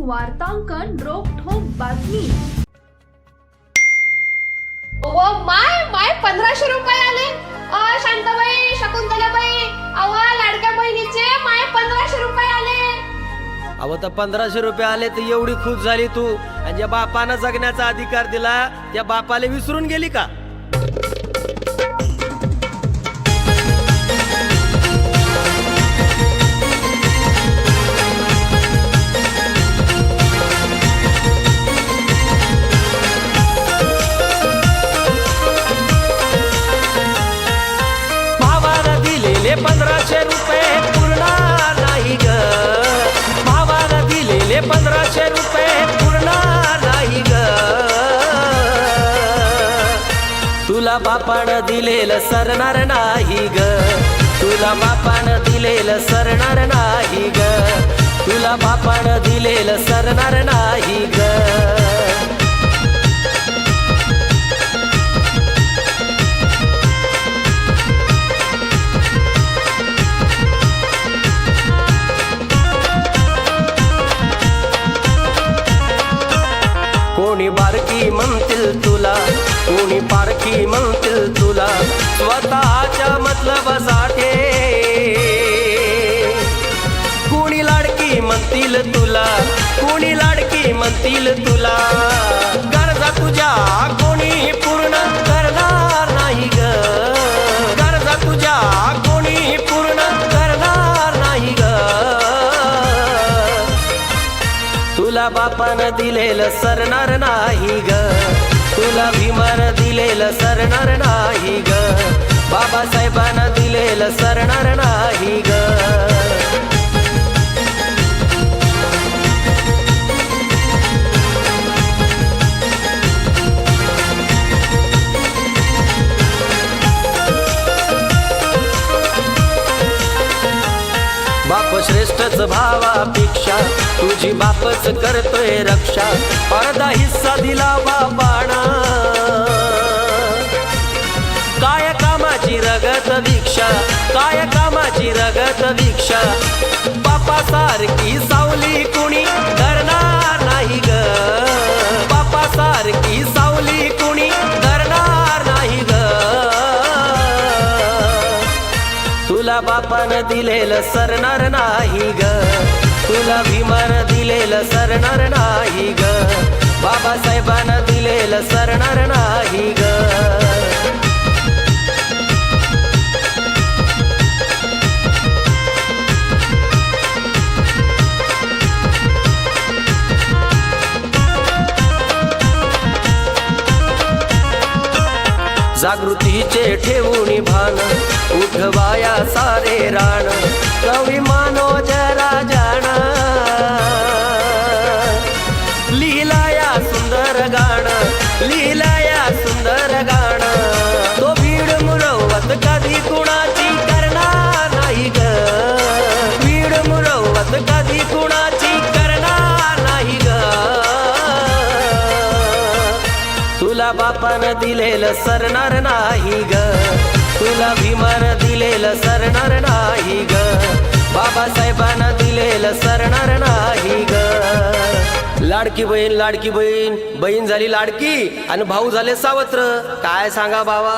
वार्तांकन रोखोक बातमी. व माय माय पंधराशे रुपये आले. अ शांताबाई शकुंतलाबाई अव लाडक्या बहिणीचे माय पंधराशे रुपये आले. अहो तर पंधराशे रुपये आले तर एवढी खुश झाली तू. आणि ज्या बापानं जगण्याचा अधिकार दिला त्या बापाला विसरून गेली का? दिलेले पंधराशे रुपये पुरणार नाही ग. तुला बापानं दिलेलं सरणार नाही ग. तुला बापानं दिलेलं सरणार नाही ग. तुला बापान दिलेलं सरणार नाही ग. म्हणतील तुला. कोणी पारखी म्हणतील तुला. स्वतःच्या मतलबासाठी कोणी लाडकी म्हणतील तुला. कोणी लाडकी म्हणतील तुला. गरजा तुझ्या तुला बापानं दिलेलं सरणार नाही ग. तुला भीमान दिलेलं सरणार नाही ग. बाबासाहेबानं दिलेलं सरणार नाही भावापेक्षा तुझी बापच करतोय रक्षा. अर्धा हिस्सा दिला बाबाणा काय कामाची रगत दीक्षा काय कामाची रगत दीक्षा बापा सारखी तुला बापानं दिलेलं सरणार नाही ग. तुला भीमानं दिलेलं सरणार नाही ग. बाबासाहेबानं दिलेलं सरणार नाही ग. जागृतीचे ठेवून भान उठवाया सारे राण तुला बापानं दिलेलं सरणार नाही ग. तुला भीमानं दिलेलं सरणार नाही ग. बाबासाहेबानं दिलेलं सरणार नाही ग. लाडकी बहीण लाडकी बहीण बहीण झाली लाडकी आणि भाऊ झाले सावत्र. काय सांगा बाबा?